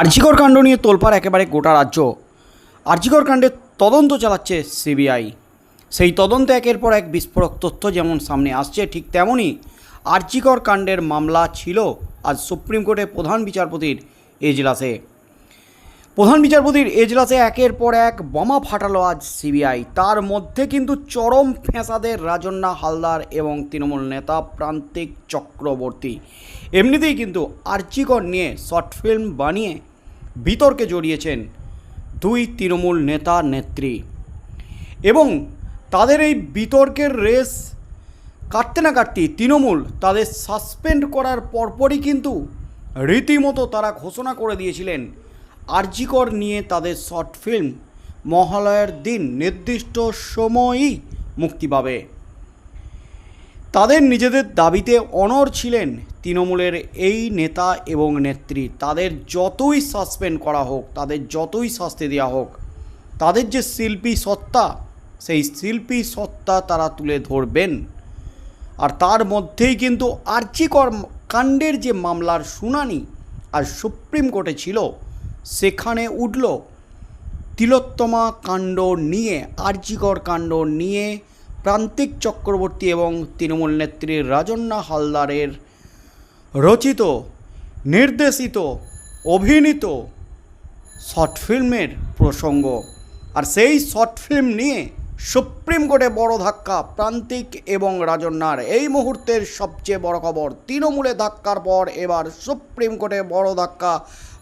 আর্জিকর কাণ্ড নিয়ে তোলপাড় একেবারে গোটা রাজ্য। আর্জিকর কাণ্ডের তদন্ত চালাচ্ছে সিবিআই। সেই তদন্তে একের পর এক বিস্ফোরক তথ্য যেমন সামনে আসছে, ঠিক তেমনই আর্জিকর কাণ্ডের মামলা ছিল আজ সুপ্রিম কোর্টে প্রধান বিচারপতির এজলাসে। প্রধান বিচারপতির এজলাসে একের পর এক বোমা ফাটালো আজ সিবিআই। তার মধ্যে কিন্তু চরম ফেঁসাদের রাজন্না, হালদার এবং তৃণমূল নেতা প্রান্তিক চক্রবর্তী। এমনিতেই কিন্তু আর্চিকর নিয়ে শর্ট ফিল্ম বানিয়ে বিতর্কে জড়িয়েছেন দুই তৃণমূল নেতা নেত্রী। এবং তাদের এই বিতর্কের রেস কাটতে না কাটতেই তৃণমূল তাদের সাসপেন্ড করার পরপরই কিন্তু রীতিমতো তারা ঘোষণা করে দিয়েছিলেন, আরজিকর নিয়ে তাদের শর্ট ফিল্ম মহালয়ের দিন নির্দিষ্ট সময়ই মুক্তি পাবে। তাদের নিজেদের দাবিতে অনর ছিলেন তৃণমূলের এই নেতা এবং নেত্রী। তাদের যতই সাসপেন্ড করা হোক, তাদের যতই শাস্তি দেওয়া হোক, তাদের যে শিল্পী সত্তা, সেই শিল্পী সত্তা তারা তুলে ধরবেন। আর তার মধ্যেই কিন্তু আর্চিকর কাণ্ডের যে মামলার শুনানি আর সুপ্রিম কোর্টে ছিল, সেখানে উঠল তিলোত্তমা কাণ্ড নিয়ে আর্জিকর কাণ্ড নিয়ে প্রান্তিক চক্রবর্তী এবং তৃণমূল নেত্রী রাজন্না হালদারের রচিত, নির্দেশিত, অভিনীত শর্ট ফিল্মের প্রসঙ্গ। আর সেই শর্ট ফিল্ম নিয়ে সুপ্রিম কোর্টে বড় ধাক্কা প্রান্তিক এবং রাজন্যার এই মুহূর্তের সবচেয়ে বড় খবর, তৃণমূলে ধাক্কার পর এবার সুপ্রিম কোর্টে বড় ধাক্কা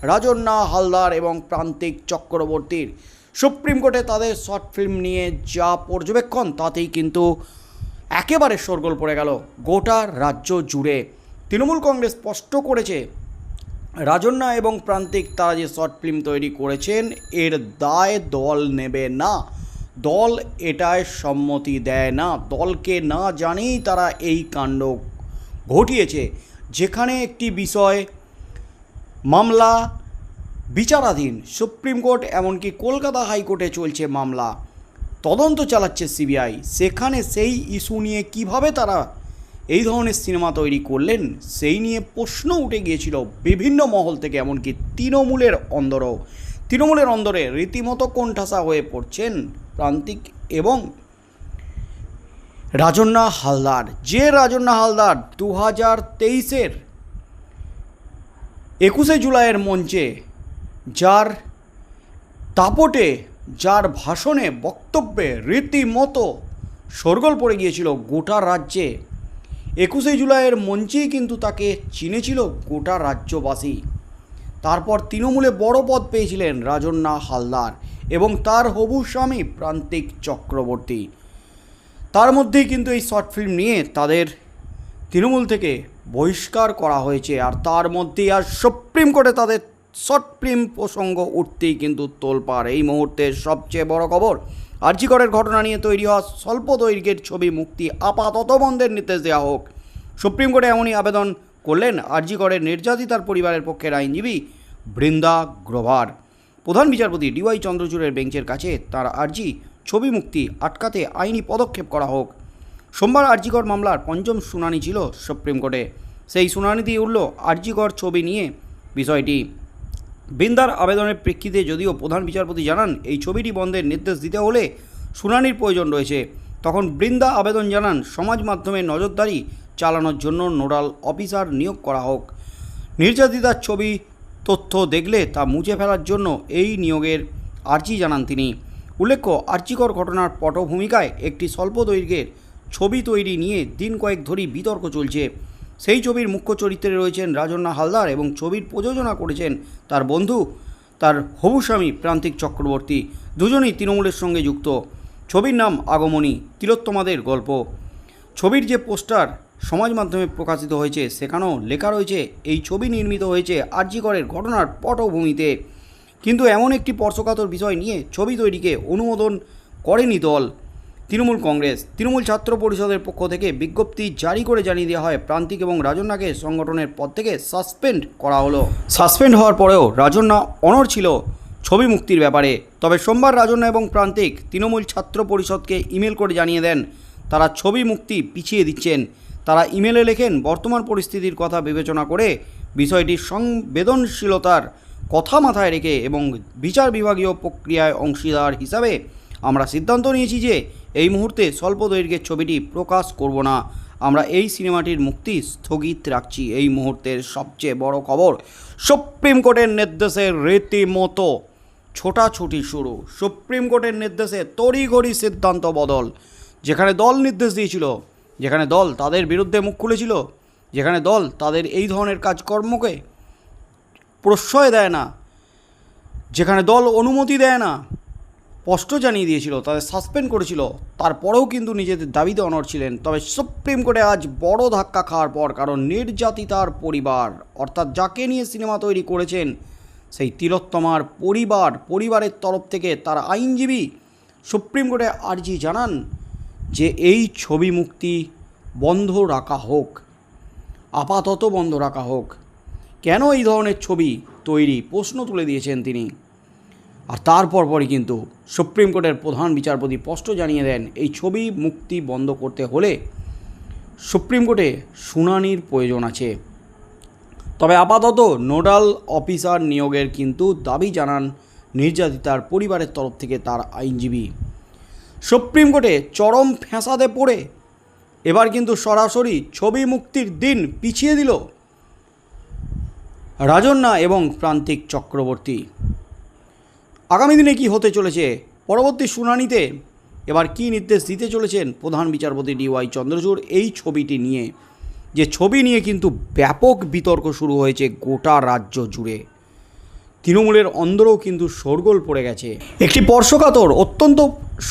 রাজন্যা হালদার এবং প্রান্তিক চক্রবর্তীর। সুপ্রিম কোর্টে তাদের শর্ট ফিল্ম নিয়ে যা পর্যবেক্ষণ, তাতেই কিন্তু একেবারে শোরগোল পড়ে গেল। গোটা রাজ্য জুড়ে তৃণমূল কংগ্রেস স্পষ্ট করেছে, রাজন্যা এবং প্রান্তিক তারা যে শর্ট ফিল্ম তৈরি করেছেন, এর দায় দল নেবে না। দল এটায় সম্মতি দেয় না। দলকে না জানেই তারা এই কাণ্ড ঘটিয়েছে। যেখানে একটি বিষয়, মামলা বিচারাধীন সুপ্রিম কোর্ট এমনকি কলকাতা হাইকোর্টে চলছে মামলা। তদন্ত চালাচ্ছে সিবিআই। সেখানে সেই ইস্যু নিয়ে কীভাবে তারা এই ধরনের সিনেমা তৈরি করলেন, সেই নিয়ে প্রশ্ন উঠে গিয়েছিল বিভিন্ন মহল থেকে, এমনকি তৃণমূলের অন্দরও। তৃণমূলের অন্দরে রীতিমতো কোণঠাসা হয়ে পড়ছেন প্রান্তিক এবং রাজন্না হালদার। যে রাজন্না হালদার দু হাজার তেইশের একুশে জুলাইয়ের মঞ্চে যার দাপটে, যার ভাষণে, বক্তব্যে রীতিমতো শোরগোল পড়ে গিয়েছিল গোটা রাজ্যে। একুশে জুলাইয়ের মঞ্চেই কিন্তু তাকে চিনেছিল গোটা রাজ্যবাসী। তারপর তৃণমূলে বড় পদ পেয়েছিলেন রাজন্না হালদার এবং তার হবু স্বামী প্রান্তিক চক্রবর্তী। তার মধ্যেই কিন্তু এই শর্ট ফিল্ম নিয়ে তাদের তৃণমূল থেকে বহিষ্কার করা হয়েছে। আর তার মধ্যেই আর সুপ্রিম কোর্টে তাদের শর্ট ফিল্ম প্রসঙ্গ উঠতেই কিন্তু তোলপাড়। এই মুহূর্তের সবচেয়ে বড় খবর, আর্জিকরের ঘটনা নিয়ে তৈরি হওয়া স্বল্প দৈর্ঘ্যের ছবি মুক্তি আপাতত বন্ধের নির্দেশ দেওয়া হোক। সুপ্রিম কোর্টে এমনই আবেদন করলেন আর্জিকরের নির্যাতিতার পরিবারের পক্ষের আইনজীবী বৃন্দা গ্রোভার। প্রধান বিচারপতি ডিওয়াই চন্দ্রচূড়ের বেঞ্চের কাছে তার আর্জি ছবি মুক্তি আটকাতে আইনি পদক্ষেপ করা হোক। সোমবার আরজিকর মামলার পঞ্চম শুনানি ছিল সুপ্রিম কোর্টে। সেই শুনানিতেই উঠল আরজিকর ছবি নিয়ে বিষয়টি। বৃন্দার আবেদনের প্রেক্ষিতে যদিও প্রধান বিচারপতি জানান, এই ছবিটি বন্ধের নির্দেশ দিতে হলে শুনানির প্রয়োজন রয়েছে। তখন বৃন্দা আবেদন জানান, সমাজ মাধ্যমে নজরদারি চালানোর জন্য নোডাল অফিসার নিয়োগ করা হোক। নির্যাতিতার ছবি, তথ্য দেখলে তা মুছে ফেলার জন্য এই নিয়োগের আর্জি জানান তিনি। উল্লেখ্য আর্চিকর ঘটনার পটভূমিকায় একটি স্বল্প দৈর্ঘ্যের ছবি তৈরি নিয়ে দিন কয়েক ধরেই বিতর্ক চলছে। সেই ছবির মুখ্য চরিত্রে রয়েছেন রাজন্না হালদার এবং ছবির প্রযোজনা করেছেন তার বন্ধু, তার হবু স্বামী প্রান্তিক চক্রবর্তী। দুজনেই তৃণমূলের সঙ্গে যুক্ত। ছবির নাম আগমনী, তিলোত্তমাদের গল্প। ছবির যে পোস্টার সমাজ মাধ্যমে প্রকাশিত হয়েছে, সেখানেও লেখা রয়েছে, এই ছবি নির্মিত হয়েছে আর্যিকরের ঘটনার পটভূমিতে। কিন্তু এমন একটি স্পর্শকাতর বিষয় নিয়ে ছবি তৈরিকে অনুমোদন করেনি দল। তৃণমূল কংগ্রেস, তৃণমূল ছাত্র পরিষদের পক্ষ থেকে বিজ্ঞপ্তি জারি করে জানিয়ে দেওয়া হয়, প্রান্তিক এবং রাজন্যাকে সংগঠনের পদ থেকে সাসপেন্ড করা হলো। সাসপেন্ড হওয়ার পরেও রাজন্যা অনর ছিল ছবি মুক্তির ব্যাপারে। তবে সোমবার রাজন্যা এবং প্রান্তিক তৃণমূল ছাত্র পরিষদকে ইমেল করে জানিয়ে দেন, তারা ছবি মুক্তি পিছিয়ে দিচ্ছেন। তারা ইমেলে লেখেন, বর্তমান পরিস্থিতির কথা বিবেচনা করে বিষয়টি সংবেদনশীলতার কথা মাথায় রেখে এবং বিচার বিভাগীয় প্রক্রিয়ায় অংশীদার হিসাবে আমরা সিদ্ধান্ত নিয়েছি যে এই মুহূর্তে স্বল্প দৈর্ঘ্যের ছবিটি প্রকাশ করব না। আমরা এই সিনেমাটির মুক্তি স্থগিত রাখছি। এই মুহূর্তের সবচেয়ে বড় খবর, সুপ্রিম কোর্টের নির্দেশে রীতিমতো ছোটাছুটি শুরু। সুপ্রিম কোর্টের নির্দেশে তড়িঘড়ি সিদ্ধান্ত বদল। যেখানে দল নির্দেশ দিয়েছিল, যেখানে দল তাদের বিরুদ্ধে মুখ খুলেছিল, যেখানে দল তাদের এই ধরনের কাজকর্মকে প্রশ্রয় দেয় না, যেখানে দল অনুমতি দেয় না স্পষ্ট জানিয়ে দিয়েছিল, তাদের সাসপেন্ড করেছিল। তারপরেও কিন্তু নিজেদের দাবিতে অনড় ছিলেন। তবে সুপ্রিম কোর্টে আজ বড় ধাক্কা খাওয়ার পর কারণ নির্যাতিতার পরিবার, অর্থাৎ যাকে নিয়ে সিনেমা তৈরি করেছেন, সেই তিলোত্তমার পরিবার, পরিবারের তরফ থেকে তার আইনজীবী সুপ্রিম কোর্টে আর্জি জানান যে এই ছবি মুক্তি বন্ধ রাখা হোক, আপাতত বন্ধ রাখা হোক। কেন এই ধরনের ছবি তৈরি? প্রশ্ন তুলে দিয়েছেন তিনি। আর তারপর পরই কিন্তু সুপ্রিম কোর্টের প্রধান বিচারপতি স্পষ্ট জানিয়ে দেন, এই ছবি মুক্তি বন্ধ করতে হলে সুপ্রিম কোর্টে শুনানির প্রয়োজন আছে। তবে আপাতত নোডাল অফিসার নিয়োগের কিন্তু দাবি জানান নির্যাতিতার পরিবারের তরফ থেকে তার আইনজীবী। সুপ্রিম কোর্টে চরম ফ্যাঁসাদে পড়ে, এবার কিন্তু সরাসরি ছবি মুক্তির দিন পিছিয়ে দিল রাজন্যা এবং প্রান্তিক চক্রবর্তী। আগামী দিনে কি হতে চলেছে? পরবর্তী শুনানিতে এবার কি নির্দেশ দিতে চলেছেন প্রধান বিচারপতি ডিওয়াই চন্দ্রচূড়? এই ছবিটি নিয়ে, যে ছবি নিয়ে কিন্তু ব্যাপক বিতর্ক শুরু হয়েছে গোটা রাজ্য জুড়ে। তৃণমূলের অন্দরেও কিন্তু শোরগোল পড়ে গেছে। একটি স্পর্শকাতর, অত্যন্ত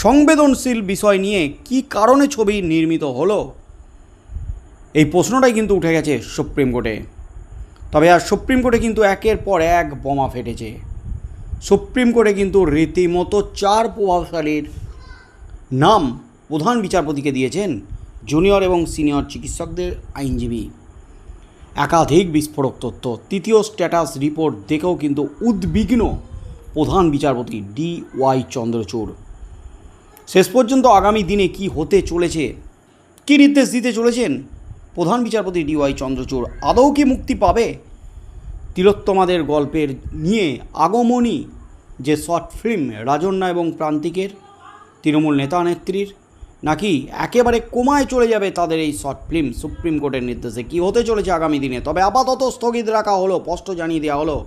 সংবেদনশীল বিষয় নিয়ে কি কারণে ছবি নির্মিত হলো? এই প্রশ্নটাই কিন্তু উঠে গেছে সুপ্রিম কোর্টে। তবে আর সুপ্রিম কোর্টে কিন্তু একের পর এক বোমা ফেটেছে। সুপ্রিম কোর্টে কিন্তু রীতিমতো চার প্রভাবশালীর নাম প্রধান বিচারপতিকে দিয়েছেন জুনিয়র এবং সিনিয়র চিকিৎসকদের আইনজীবী। একাধিক বিস্ফোরক তথ্য। তৃতীয় স্ট্যাটাস রিপোর্ট দেখেও কিন্তু উদ্বিগ্ন প্রধান বিচারপতি ডি ওয়াই চন্দ্রচূড়। শেষ পর্যন্ত আগামী দিনে কি হতে চলেছে? কী নির্দেশ দিতে চলেছেন? প্রধান বিচারপতি ডি ওয়াই চন্দ্রচূড় আদৌ কি মুক্তি পাবে? তিলোত্তমাদের গল্পের নিয়ে আগমনী, যে শর্ট ফিল্ম রাজন্যা এবং প্রান্তিকের, তৃণমূল নেতা নেত্রীর, নাকি একেবারে কোমায় চলে যাবে তাদের এই শর্ট ফিল্ম সুপ্রিম কোর্টের নির্দেশে? কি হতে চলেছে আগামী দিনে? তবে আপাতত স্থগিত রাখা হলো, স্পষ্ট জানিয়ে দেওয়া হলো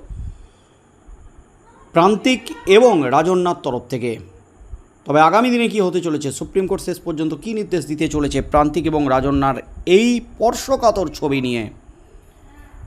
প্রান্তিক এবং রাজন্যার তরফ থেকে। তবে আগামী দিনে কি হতে চলেছে? সুপ্রিম কোর্ট শেষ পর্যন্ত কী নির্দেশ দিতে চলেছে প্রান্তিক এবং রাজন্যার এই স্পর্শকাতর ছবি নিয়ে?